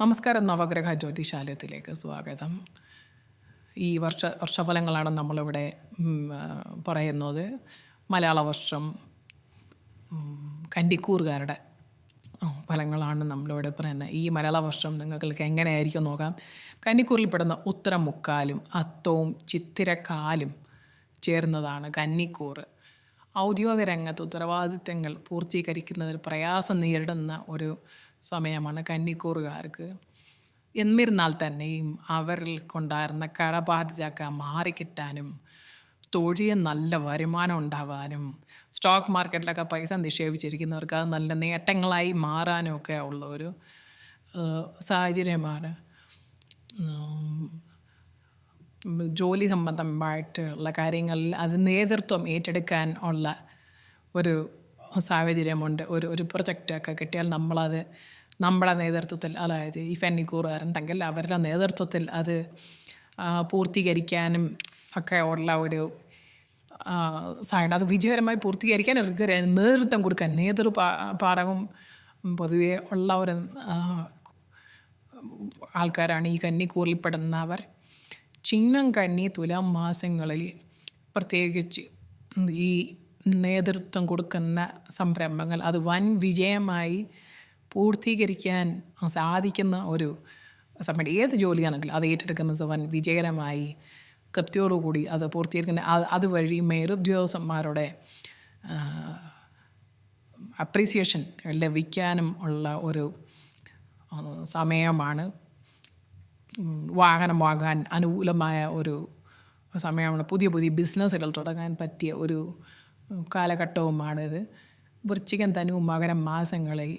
നമസ്കാരം നവഗ്രഹ ജ്യോതിശാലയത്തിലേക്ക് സ്വാഗതം. ഈ വർഷ വർഷഫലങ്ങളാണ് നമ്മളിവിടെ പറയുന്നത്. മലയാള വർഷം കണ്ടിക്കൂറുകാരുടെ ഫലങ്ങളാണ് നമ്മളിവിടെ പറയുന്നത്. ഈ മലയാള വർഷം നിങ്ങൾക്ക് എങ്ങനെയായിരിക്കും നോക്കാം. കന്നിക്കൂറിൽപ്പെടുന്ന ഉത്തരം മുക്കാലും അത്തവും ചിത്തിരക്കാലും ചേർന്നതാണ് കന്നിക്കൂറ്. ഔദ്യോഗിക രംഗത്ത് ഉത്തരവാദിത്തങ്ങൾ പൂർത്തീകരിക്കുന്നതിൽ പ്രയാസം നേരിടുന്ന ഒരു സമയമാണ് കന്നിക്കൂറുകാർക്ക്. എന്നിരുന്നാൽ തന്നെയും അവരിൽ കൊണ്ടായിരുന്ന കടബാധ്യതയൊക്കെ മാറിക്കിട്ടാനും തൊഴിൽ നല്ല വരുമാനം ഉണ്ടാവാനും സ്റ്റോക്ക് മാർക്കറ്റിലൊക്കെ പൈസ നിക്ഷേപിച്ചിരിക്കുന്നവർക്ക് അത് നല്ല നേട്ടങ്ങളായി മാറാനും ഒക്കെ ഉള്ള ഒരു സാഹചര്യമാണ് ജോലി സംബന്ധമായിട്ടുള്ള കാര്യങ്ങളിൽ അത് നേതൃത്വം ഏറ്റെടുക്കാൻ ഉള്ള ഒരു സാഹചര്യമുണ്ട്. ഒരു ഒരു പ്രൊജക്റ്റൊക്കെ കിട്ടിയാൽ നമ്മളത് നമ്മുടെ നേതൃത്വത്തിൽ അതായത് ഈ ഫെന്നിക്കൂറുകാരുണ്ടെങ്കിൽ അവരുടെ നേതൃത്വത്തിൽ അത് പൂർത്തീകരിക്കാനും ഒക്കെ ഉള്ള ഒരു സൈഡ് അത് വിജയകരമായി പൂർത്തീകരിക്കാൻ നേതൃത്വം കൊടുക്കാൻ നേതൃ പാഠവും പൊതുവേ ഉള്ള ഒരു ആൾക്കാരാണ് ഈ കന്നിക്കൂറിൽപ്പെടുന്നവർ ചിങ്ങം കന്നി തുലാം മാസങ്ങളിൽ പ്രത്യേകിച്ച് ഈ നേതൃത്വം കൊടുക്കുന്ന സംരംഭങ്ങൾ അത് വൻ വിജയമായി പൂർത്തീകരിക്കാൻ സാധിക്കുന്ന ഒരു സമയം ഏത് ജോലിയാണെങ്കിലും അത് ഏറ്റെടുക്കുന്നത് വൻ വിജയകരമായി തൃപ്തിയോടുകൂടി അത് പൂർത്തീകരിക്കുന്ന അത് അതുവഴി മേലുദ്യോഗസ്ഥന്മാരുടെ അപ്രീസിയേഷൻ ലഭിക്കാനും ഉള്ള ഒരു സമയമാണ്. വാഹനം വാങ്ങാൻ അനുകൂലമായ ഒരു സമയമാണ്. പുതിയ പുതിയ ബിസിനസ്സുകൾ തുടങ്ങാൻ പറ്റിയ ഒരു കാലഘട്ടവുമാണിത് വൃശ്ചികം തനു മകരം മാസങ്ങളിൽ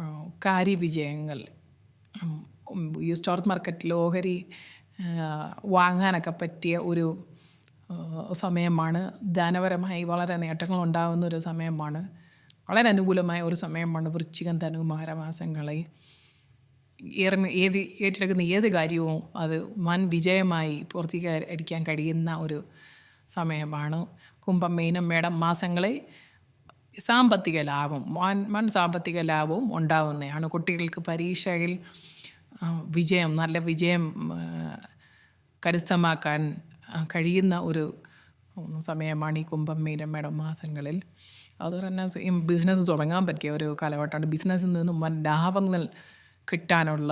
കാരി കാര്യവിജയങ്ങൾ. ഈ സ്റ്റോക്ക് മാർക്കറ്റിൽ ഓഹരി വാങ്ങാനൊക്കെ പറ്റിയ ഒരു സമയമാണ്. ധനപരമായി വളരെ നേട്ടങ്ങൾ ഉണ്ടാകുന്ന ഒരു സമയമാണ്. വളരെ അനുകൂലമായ ഒരു സമയമാണ് വൃശ്ചികം തനു മകരമാസങ്ങളിൽ. ഇറങ്ങി ഏത് ഏറ്റെടുക്കുന്ന ഏത് കാര്യവും അത് വൻ വിജയമായി പൂർത്തീകരിക്കാൻ കഴിയുന്ന ഒരു സമയമാണ്. കുംഭം മീനം മേടം മാസങ്ങളിൽ സാമ്പത്തിക ലാഭം വൻ വൻ സാമ്പത്തിക ലാഭവും ഉണ്ടാവുന്നതാണ്. കുട്ടികൾക്ക് പരീക്ഷയിൽ വിജയം നല്ല വിജയം കരസ്ഥമാക്കാൻ കഴിയുന്ന ഒരു സമയമാണ് ഈ കുംഭം മീനം മേടം മാസങ്ങളിൽ അതുപോലെ തന്നെ ബിസിനസ് തുടങ്ങാൻ പറ്റിയ ഒരു കാലഘട്ടമാണ്. ബിസിനസ്സിൽ നിന്നും വൻ ലാഭങ്ങൾ കിട്ടാനുള്ള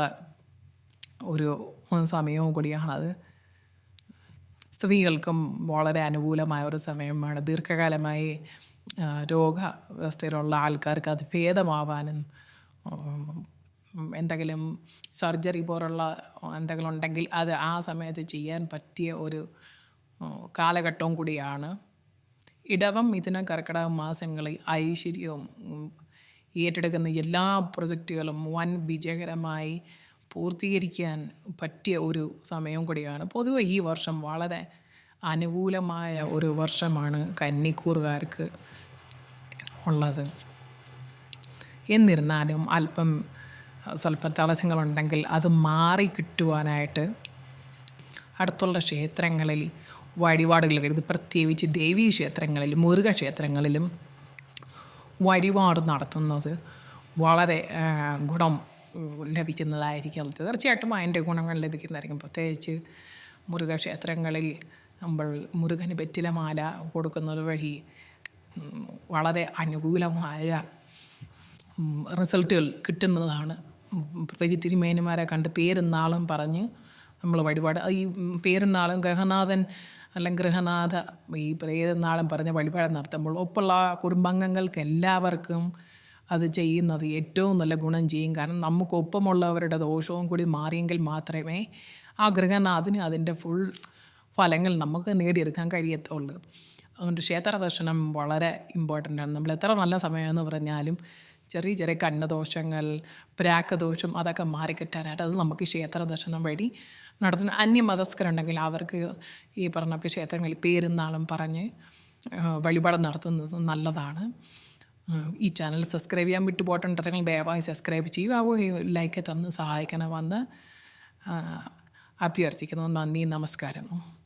ഒരു സമയവും കൂടിയാണത് സ്ത്രീകൾക്കും വളരെ അനുകൂലമായ ഒരു സമയമാണ്. ദീർഘകാലമായി രോഗാവസ്ഥയിലുള്ള ആൾക്കാർക്ക് അത് ഭേദമാവാനും എന്തെങ്കിലും സർജറി പോലുള്ള എന്തെങ്കിലും ഉണ്ടെങ്കിൽ അത് ആ സമയത്ത് ചെയ്യാൻ പറ്റിയ ഒരു കാലഘട്ടവും കൂടിയാണ്. ഇടവം മിഥുന കർക്കിടക മാസങ്ങളിൽ ഐശ്വര്യവും ഏറ്റെടുക്കുന്ന എല്ലാ പ്രൊജക്റ്റുകളും വൻ വിജയകരമായി പൂർത്തീകരിക്കാൻ പറ്റിയ ഒരു സമയം കൂടിയാണ്. പൊതുവെ ഈ വർഷം വളരെ അനുകൂലമായ ഒരു വർഷമാണ് കന്നിക്കൂറുകാർക്ക് ഉള്ളത്. എന്നിരുന്നാലും അല്പം സ്വല്പ തടസ്സങ്ങളുണ്ടെങ്കിൽ അത് മാറി കിട്ടുവാനായിട്ട് അടുത്തുള്ള ക്ഷേത്രങ്ങളിൽ വഴിപാടുകൾ വരുന്നത്. പ്രത്യേകിച്ച് ദേവീ ക്ഷേത്രങ്ങളിൽ മുരുക ക്ഷേത്രങ്ങളിലും വഴിപാട് നടത്തുന്നത് വളരെ ഗുണം ലഭിക്കുന്നതായിരിക്കും. തീർച്ചയായിട്ടും അതിന്റെ ഗുണങ്ങൾ ലഭിക്കുന്നതായിരിക്കും പ്രത്യേകിച്ച് മുരുകക്ഷേത്രങ്ങളിൽ നമ്മൾ മുരുകന് വെറ്റിലമാല കൊടുക്കുന്നത് വഴി വളരെ അനുകൂലമായ റിസൾട്ടുകൾ കിട്ടുന്നതാണ്. പ്രത്യേകിച്ച് തിരുമേനിമാരെ കണ്ട് പേരുന്നാളും പറഞ്ഞ് നമ്മൾ വഴിപാട് ഈ പേരുന്നാളും പേരും നാളും ഗൃഹനാഥൻ അല്ലെങ്കിൽ ഗൃഹനാഥ ഈ പ്രേതനാളും നാളും പറഞ്ഞ് വഴിപാട് നടത്തുമ്പോൾ ഒപ്പുള്ള കുടുംബാംഗങ്ങൾക്ക് എല്ലാവർക്കും അത് ചെയ്യുന്നത് ഏറ്റവും നല്ല ഗുണം ചെയ്യും. കാരണം നമുക്ക് ഒപ്പമുള്ളവരുടെ ദോഷവും കൂടി മാറിയെങ്കിൽ മാത്രമേ ആ ഗൃഹനാഥന് അതിന്റെ ഫുൾ ഫലങ്ങൾ നമുക്ക് നേടിയെടുക്കാൻ കഴിയത്തുള്ളൂ. അതുകൊണ്ട് ക്ഷേത്ര ദർശനം വളരെ ഇമ്പോർട്ടന്റ് ആണ്. നമ്മൾ എത്ര നല്ല സമയമെന്ന് പറഞ്ഞാലും ചെറിയ ചെറിയ കണ്ണദോഷങ്ങൾ പ്രാക്കദോഷം അതൊക്കെ മാറിക്കിട്ടാനായിട്ട് അത് നമുക്ക് ക്ഷേത്ര ദർശനം വഴി നടത്തുന്ന അന്യമതസ്കരുണ്ടെങ്കിൽ അവർക്ക് ഈ പറഞ്ഞ ക്ഷേത്രങ്ങളിൽ പേരുന്നാളും പറഞ്ഞ് വഴിപാട് നടത്തുന്നത് നല്ലതാണ്. ഈ ചാനൽ സബ്സ്ക്രൈബ് ചെയ്യാൻ വിട്ടു പോയിട്ടുണ്ടെങ്കിൽ ദയവായി സബ്സ്ക്രൈബ് ചെയ്യുക. ആ ലൈക്ക് തന്ന് സഹായിക്കണമെന്ന് അഭ്യർത്ഥിക്കുന്നു. നന്ദി നമസ്കാരം.